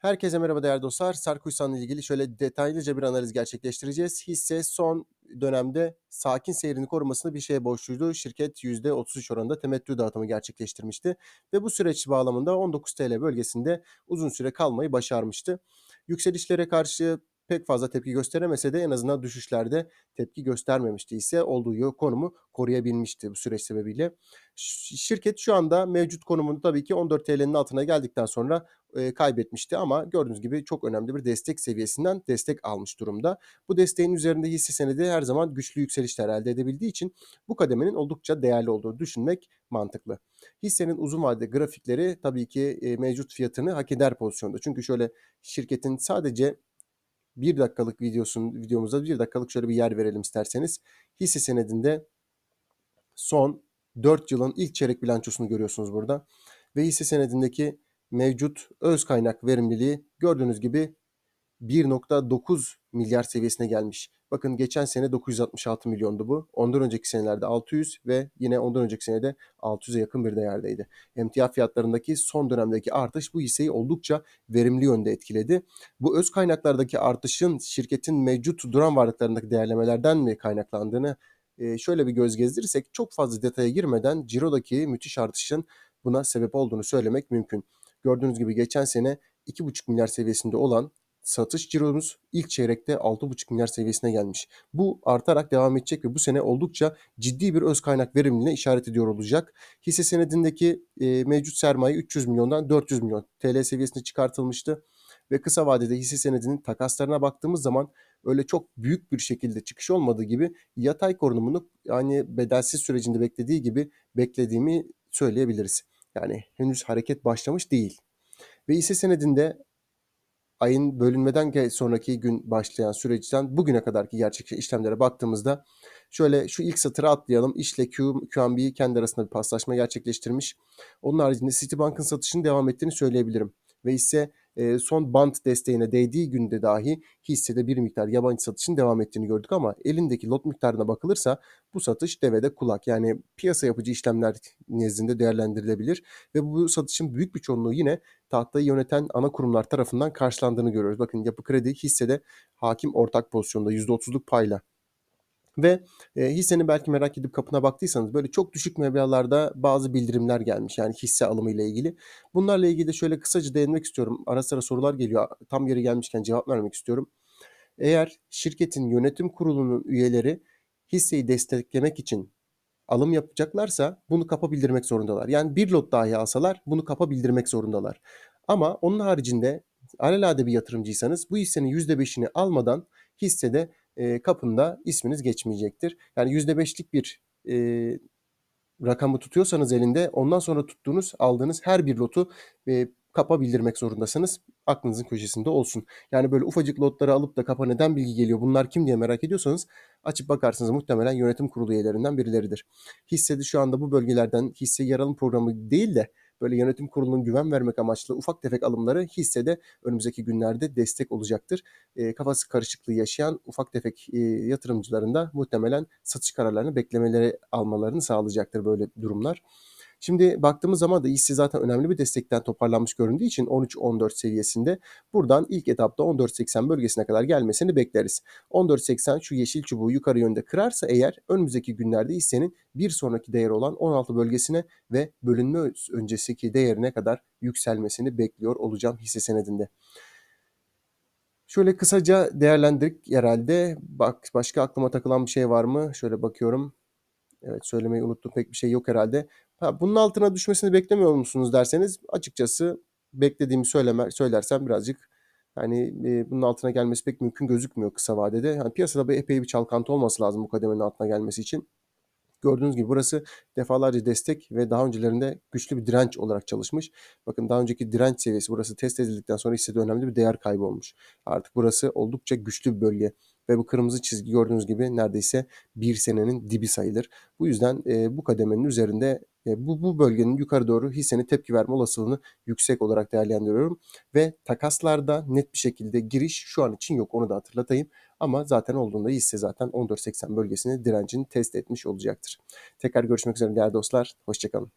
Herkese merhaba değerli dostlar. Sarkuysan ile ilgili şöyle detaylıca bir analiz gerçekleştireceğiz. Hisse son dönemde sakin seyrini korumasını bir şeye borçluydu. Şirket %33 oranında temettü dağıtımı gerçekleştirmişti. Ve bu süreç bağlamında 19 TL bölgesinde uzun süre kalmayı başarmıştı. Yükselişlere karşı pek fazla tepki gösteremese de en azından düşüşlerde tepki göstermemişti ise olduğu konumu koruyabilmişti bu süreç sebebiyle. Şirket şu anda mevcut konumunu tabii ki 14 TL'nin altına geldikten sonra kaybetmişti ama gördüğünüz gibi çok önemli bir destek seviyesinden destek almış durumda. Bu desteğin üzerinde hisse senedi her zaman güçlü yükselişler elde edebildiği için bu kademenin oldukça değerli olduğunu düşünmek mantıklı. Hissenin uzun vadede grafikleri tabii ki mevcut fiyatını hak eder pozisyonda. Çünkü şöyle şirketin sadece bir dakikalık videosun videomuzda bir dakikalık şöyle bir yer verelim isterseniz. Hisse senedinde son 4 yılın ilk çeyrek bilançosunu görüyorsunuz burada. Ve hisse senedindeki mevcut öz kaynak verimliliği gördüğünüz gibi 1.9 milyar seviyesine gelmiş. Bakın geçen sene 966 milyondu bu. Ondan önceki senelerde 600 ve yine ondan önceki senede 600'e yakın bir değerdeydi. Emtia fiyatlarındaki son dönemdeki artış bu hisseyi oldukça verimli yönde etkiledi. Bu öz kaynaklardaki artışın şirketin mevcut duran varlıklarındaki değerlemelerden mi kaynaklandığını şöyle bir göz gezdirirsek çok fazla detaya girmeden Ciro'daki müthiş artışın buna sebep olduğunu söylemek mümkün. Gördüğünüz gibi geçen sene 2,5 milyar seviyesinde olan satış ciromuz ilk çeyrekte 6,5 milyar seviyesine gelmiş. Bu artarak devam edecek ve bu sene oldukça ciddi bir öz kaynak verimliliğine işaret ediyor olacak. Hisse senedindeki e, mevcut sermaye 300 milyondan 400 milyon TL seviyesine çıkartılmıştı. Ve kısa vadede hisse senedinin takaslarına baktığımız zaman öyle çok büyük bir şekilde çıkış olmadığı gibi yatay korunumunu yani bedelsiz sürecinde beklediği gibi beklediğimi söyleyebiliriz. Yani henüz hareket başlamış değil. Ve hisse senedinde ayın bölünmeden sonraki gün başlayan süreçten bugüne kadarki gerçek işlemlere baktığımızda şöyle şu ilk satıra atlayalım. İşle Q, QNB kendi arasında bir paslaşma gerçekleştirmiş. Onun haricinde Citibank'ın satışının devam ettiğini söyleyebilirim. Ve ise son band desteğine değdiği günde dahi hissede bir miktar yabancı satışın devam ettiğini gördük ama elindeki lot miktarına bakılırsa bu satış devede kulak. Yani piyasa yapıcı işlemler nezdinde değerlendirilebilir ve bu satışın büyük bir çoğunluğu yine tahtayı yöneten ana kurumlar tarafından karşılandığını görüyoruz. Bakın Yapı Kredi hissede hakim ortak pozisyonda %30'luk payla ve e, hissenin belki merak edip kapına baktıysanız böyle çok düşük meblağlarda bazı bildirimler gelmiş. Yani hisse alımı ile ilgili. Bunlarla ilgili de şöyle kısaca değinmek istiyorum. Ara sıra sorular geliyor. Tam yeri gelmişken cevap vermek istiyorum. Eğer şirketin yönetim kurulunun üyeleri hisseyi desteklemek için alım yapacaklarsa bunu kapa bildirmek zorundalar. Yani bir lot dahi alsalar bunu kapa bildirmek zorundalar. Ama onun haricinde alelade bir yatırımcıysanız bu hissenin %5'ini almadan hissede e, kapında isminiz geçmeyecektir. Yani %5'lik bir e, rakamı tutuyorsanız elinde ondan sonra tuttuğunuz aldığınız her bir lotu e, kapa bildirmek zorundasınız. Aklınızın köşesinde olsun. Yani böyle ufacık lotları alıp da kapa neden bilgi geliyor bunlar kim diye merak ediyorsanız açıp bakarsınız muhtemelen yönetim kurulu üyelerinden birileridir. Hissedi şu anda bu bölgelerden hisse yer programı değil de böyle yönetim kurulunun güven vermek amaçlı ufak tefek alımları hissede önümüzdeki günlerde destek olacaktır. E, kafası karışıklığı yaşayan ufak tefek e, yatırımcıların da muhtemelen satış kararlarını beklemeleri almalarını sağlayacaktır böyle durumlar. Şimdi baktığımız zaman da hisse zaten önemli bir destekten toparlanmış göründüğü için 13-14 seviyesinde buradan ilk etapta 14.80 bölgesine kadar gelmesini bekleriz. 14.80 şu yeşil çubuğu yukarı yönde kırarsa eğer önümüzdeki günlerde hissenin bir sonraki değeri olan 16 bölgesine ve bölünme öncesiki değerine kadar yükselmesini bekliyor olacağım hisse senedinde. Şöyle kısaca değerlendirdik herhalde. Bak başka aklıma takılan bir şey var mı? Şöyle bakıyorum. Evet söylemeyi unuttum pek bir şey yok herhalde. Ha, bunun altına düşmesini beklemiyor musunuz derseniz açıkçası beklediğimi söyleme, söylersem birazcık yani e, bunun altına gelmesi pek mümkün gözükmüyor kısa vadede. Yani piyasada bir epey bir çalkantı olması lazım bu kademenin altına gelmesi için. Gördüğünüz gibi burası defalarca destek ve daha öncelerinde güçlü bir direnç olarak çalışmış. Bakın daha önceki direnç seviyesi burası test edildikten sonra hissede önemli bir değer kaybı olmuş. Artık burası oldukça güçlü bir bölge ve bu kırmızı çizgi gördüğünüz gibi neredeyse bir senenin dibi sayılır. Bu yüzden e, bu kademenin üzerinde e, bu, bu bölgenin yukarı doğru hissenin tepki verme olasılığını yüksek olarak değerlendiriyorum. Ve takaslarda net bir şekilde giriş şu an için yok onu da hatırlatayım. Ama zaten olduğunda hisse zaten 14.80 bölgesini direncini test etmiş olacaktır. Tekrar görüşmek üzere değerli dostlar. Hoşçakalın.